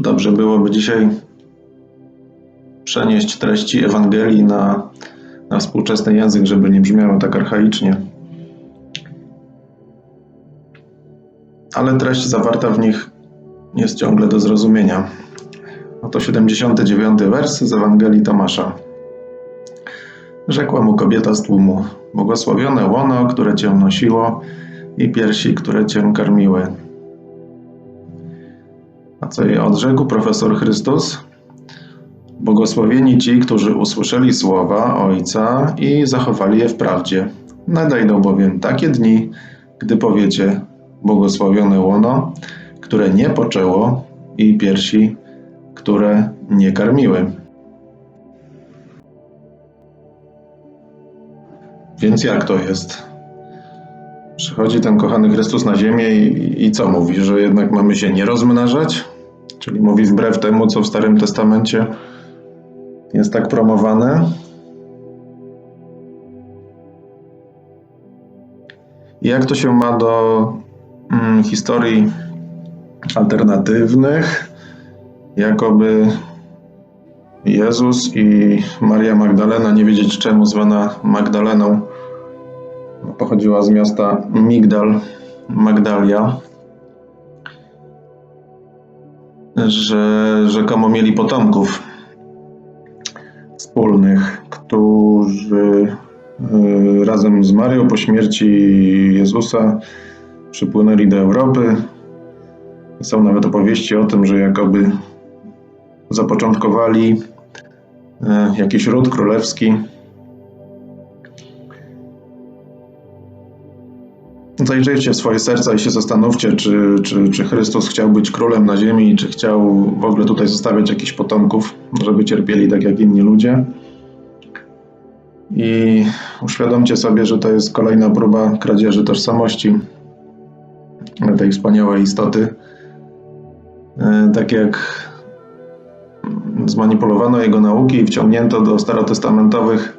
Dobrze byłoby dzisiaj przenieść treści Ewangelii na, na współczesny język, żeby nie brzmiało tak archaicznie. Ale treść zawarta w nich jest ciągle do zrozumienia. Oto 79 wers z Ewangelii Tomasza. Rzekła mu kobieta z tłumu: Błogosławione łono, które cię nosiło, i piersi, które cię karmiły. A co jej odrzekł profesor Chrystus? Błogosławieni ci, którzy usłyszeli słowa Ojca i zachowali je w prawdzie. Nadejdą bowiem takie dni, gdy powiecie: Błogosławione łono, które nie poczęło, i piersi, które nie karmiły. Więc jak to jest? Przychodzi ten kochany Chrystus na ziemię i, i co mówi? Że jednak mamy się nie rozmnażać? Czyli mówi wbrew temu, co w Starym Testamencie jest tak promowane. Jak to się ma do mm, historii alternatywnych, jakoby Jezus i Maria Magdalena, nie wiedzieć czemu zwana Magdaleną, pochodziła z miasta Migdal, Magdalia, że rzekomo mieli potomków wspólnych, którzy y, razem z Marią po śmierci Jezusa przypłynęli do Europy. Są nawet opowieści o tym, że jakoby zapoczątkowali y, jakiś ród królewski. Zajrzyjcie w swoje serca i się zastanówcie, czy, czy, czy Chrystus chciał być królem na ziemi, czy chciał w ogóle tutaj zostawiać jakichś potomków, żeby cierpieli tak jak inni ludzie. I uświadomcie sobie, że to jest kolejna próba kradzieży tożsamości tej wspaniałej istoty. E, Tak jak zmanipulowano jego nauki i wciągnięto do starotestamentowych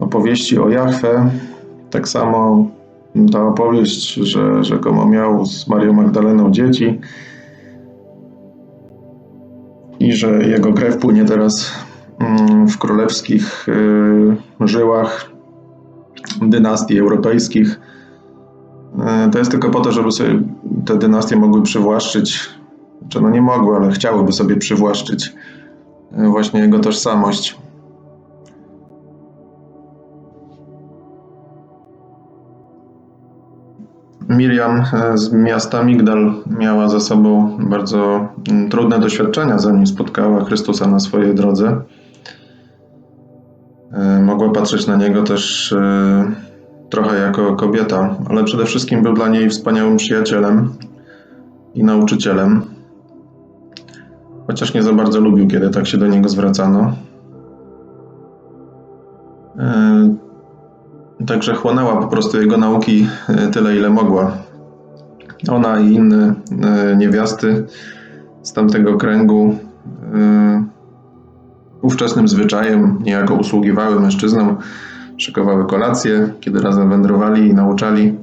opowieści o Jahwe, tak samo ta opowieść, że rzekomo miał z Marią Magdaleną dzieci i że jego krew płynie teraz mm, w królewskich y, żyłach dynastii europejskich. Y, To jest tylko po to, żeby sobie te dynastie mogły przywłaszczyć, czy no nie mogły, ale chciałyby sobie przywłaszczyć y, właśnie jego tożsamość. Miriam e, z miasta Migdal miała za sobą bardzo mm, trudne doświadczenia, zanim spotkała Chrystusa na swojej drodze. E, Mogła patrzeć na niego też e, trochę jako kobieta, ale przede wszystkim był dla niej wspaniałym przyjacielem i nauczycielem. Chociaż nie za bardzo lubił, kiedy tak się do niego zwracano. Także chłonęła po prostu jego nauki e, tyle, ile mogła. Ona i inne e, niewiasty z tamtego kręgu e, ówczesnym zwyczajem niejako usługiwały mężczyznom, szykowały kolacje, kiedy razem wędrowali i nauczali,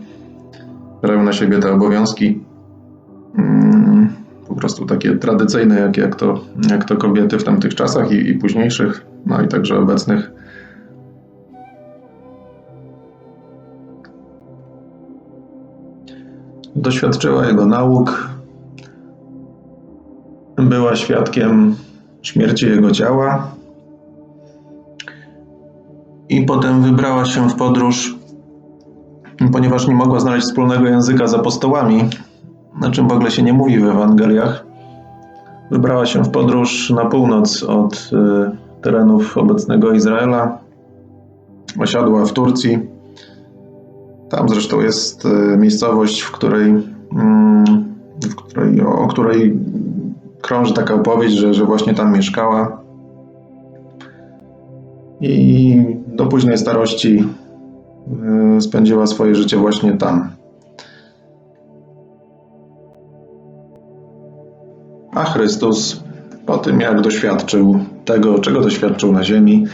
brały na siebie te obowiązki. Mm, Po prostu takie tradycyjne, jak, jak, to, jak to kobiety w tamtych czasach i, i późniejszych, no i także obecnych. Doświadczyła jego nauk, była świadkiem śmierci jego ciała i potem wybrała się w podróż, ponieważ nie mogła znaleźć wspólnego języka z apostołami, na czym w ogóle się nie mówi w Ewangeliach. Wybrała się w podróż na północ od y, terenów obecnego Izraela. Osiadła w Turcji. Tam zresztą jest e, miejscowość, w której, mm, w której, o której krąży taka opowieść, że, że właśnie tam mieszkała. I do późnej starości e, spędziła swoje życie właśnie tam. A Chrystus, po tym jak doświadczył tego, czego doświadczył na ziemi,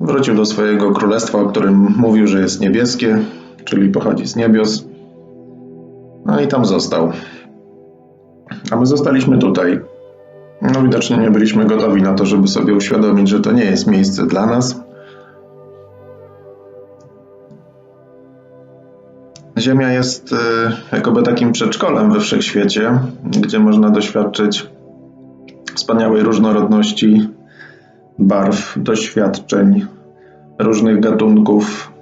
wrócił do swojego królestwa, o którym mówił, że jest niebieskie, czyli pochodzi z niebios. No i tam został. A my zostaliśmy tutaj. No widocznie nie byliśmy gotowi na to, żeby sobie uświadomić, że to nie jest miejsce dla nas. Ziemia jest y, jakoby takim przedszkolem we wszechświecie, gdzie można doświadczyć wspaniałej różnorodności barw, doświadczeń, różnych gatunków,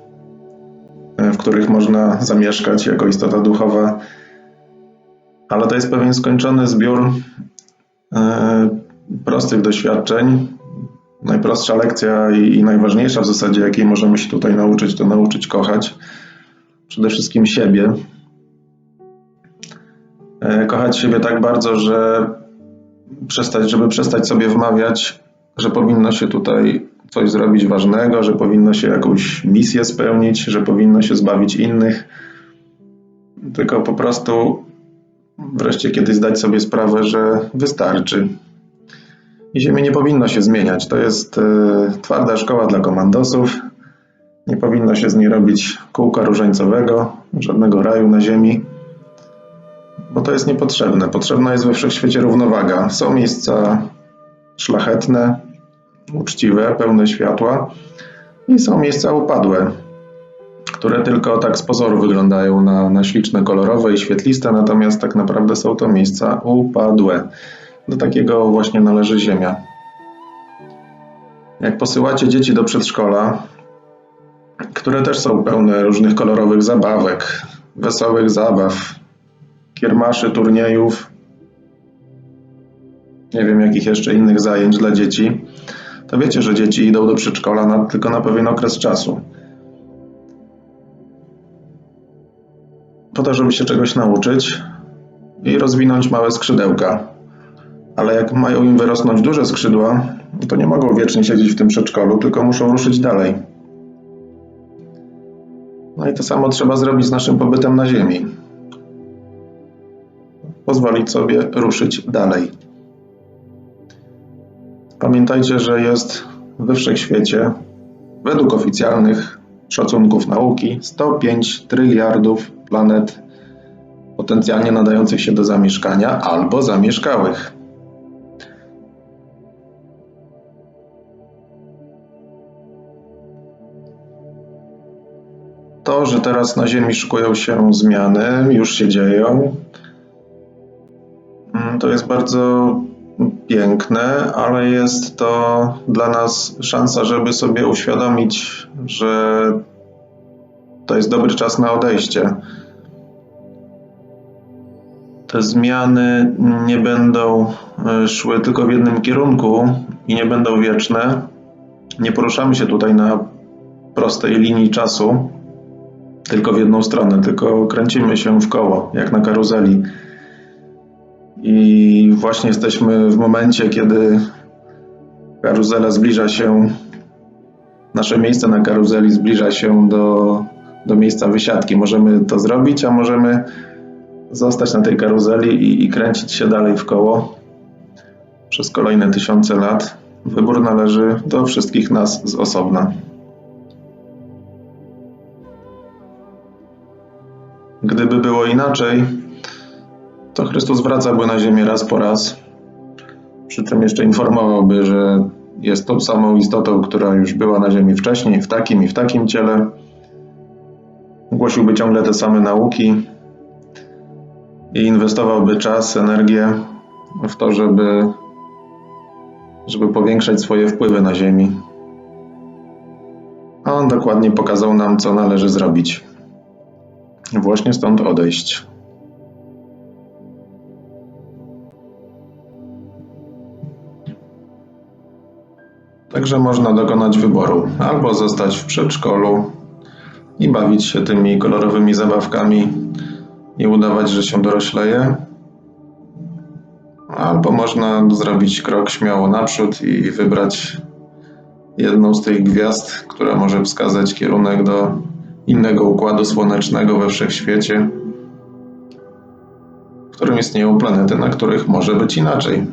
y, w których można zamieszkać jako istota duchowa. Ale to jest pewien skończony zbiór y, prostych doświadczeń. Najprostsza lekcja i, i najważniejsza w zasadzie, jakiej możemy się tutaj nauczyć, to nauczyć kochać przede wszystkim siebie. E, Kochać siebie tak bardzo, że przestać, żeby przestać sobie wmawiać, że powinno się tutaj coś zrobić ważnego, że powinno się jakąś misję spełnić, że powinno się zbawić innych. Tylko po prostu wreszcie kiedyś zdać sobie sprawę, że wystarczy. I Ziemię nie powinno się zmieniać. To jest e, twarda szkoła dla komandosów. Nie powinno się z niej robić kółka różańcowego, żadnego raju na ziemi, bo to jest niepotrzebne. Potrzebna jest we wszechświecie równowaga. Są miejsca szlachetne, uczciwe, pełne światła i są miejsca upadłe, które tylko tak z pozoru wyglądają na, na śliczne, kolorowe i świetliste, natomiast tak naprawdę są to miejsca upadłe. Do takiego właśnie należy Ziemia. Jak posyłacie dzieci do przedszkola, które też są pełne różnych kolorowych zabawek, wesołych zabaw, kiermaszy, turniejów, nie wiem jakich jeszcze innych zajęć dla dzieci, to wiecie, że dzieci idą do przedszkola na, tylko na pewien okres czasu. Po to, żeby się czegoś nauczyć i rozwinąć małe skrzydełka. Ale jak mają im wyrosnąć duże skrzydła, to nie mogą wiecznie siedzieć w tym przedszkolu, tylko muszą ruszyć dalej. No i to samo trzeba zrobić z naszym pobytem na Ziemi. Pozwolić sobie ruszyć dalej. Pamiętajcie, że jest we wszechświecie, według oficjalnych szacunków nauki, 105 tryliardów planet potencjalnie nadających się do zamieszkania albo zamieszkałych. To, że teraz na Ziemi szykują się zmiany, już się dzieją, mm, to jest bardzo piękne, ale jest to dla nas szansa, żeby sobie uświadomić, że to jest dobry czas na odejście. Te zmiany nie będą e, szły tylko w jednym kierunku i nie będą wieczne. Nie poruszamy się tutaj na prostej linii czasu, tylko w jedną stronę, tylko kręcimy się w koło, jak na karuzeli. I właśnie jesteśmy w momencie, kiedy karuzela zbliża się, nasze miejsce na karuzeli zbliża się do, do miejsca wysiadki. Możemy to zrobić, a możemy zostać na tej karuzeli i, i kręcić się dalej w koło przez kolejne tysiące lat. Wybór należy do wszystkich nas z osobna. Gdyby było inaczej, Chrystus wracałby na ziemię raz po raz. Przy czym jeszcze informowałby, że jest tą samą istotą, która już była na ziemi wcześniej, w takim i w takim ciele. Głosiłby ciągle te same nauki i inwestowałby czas, energię w to, żeby, żeby powiększać swoje wpływy na ziemi. A on dokładnie pokazał nam, co należy zrobić. Właśnie stąd odejść. Także można dokonać wyboru: albo zostać w przedszkolu i bawić się tymi kolorowymi zabawkami i udawać, że się dorośleje, albo można zrobić krok śmiało naprzód i wybrać jedną z tych gwiazd, która może wskazać kierunek do innego układu słonecznego we wszechświecie, w którym istnieją planety, na których może być inaczej.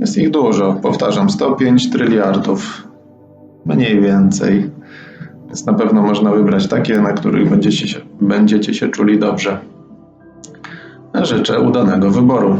Jest ich dużo, powtarzam, 105 tryliardów, mniej więcej. Więc na pewno można wybrać takie, na których będziecie się, będziecie się czuli dobrze. Życzę udanego wyboru.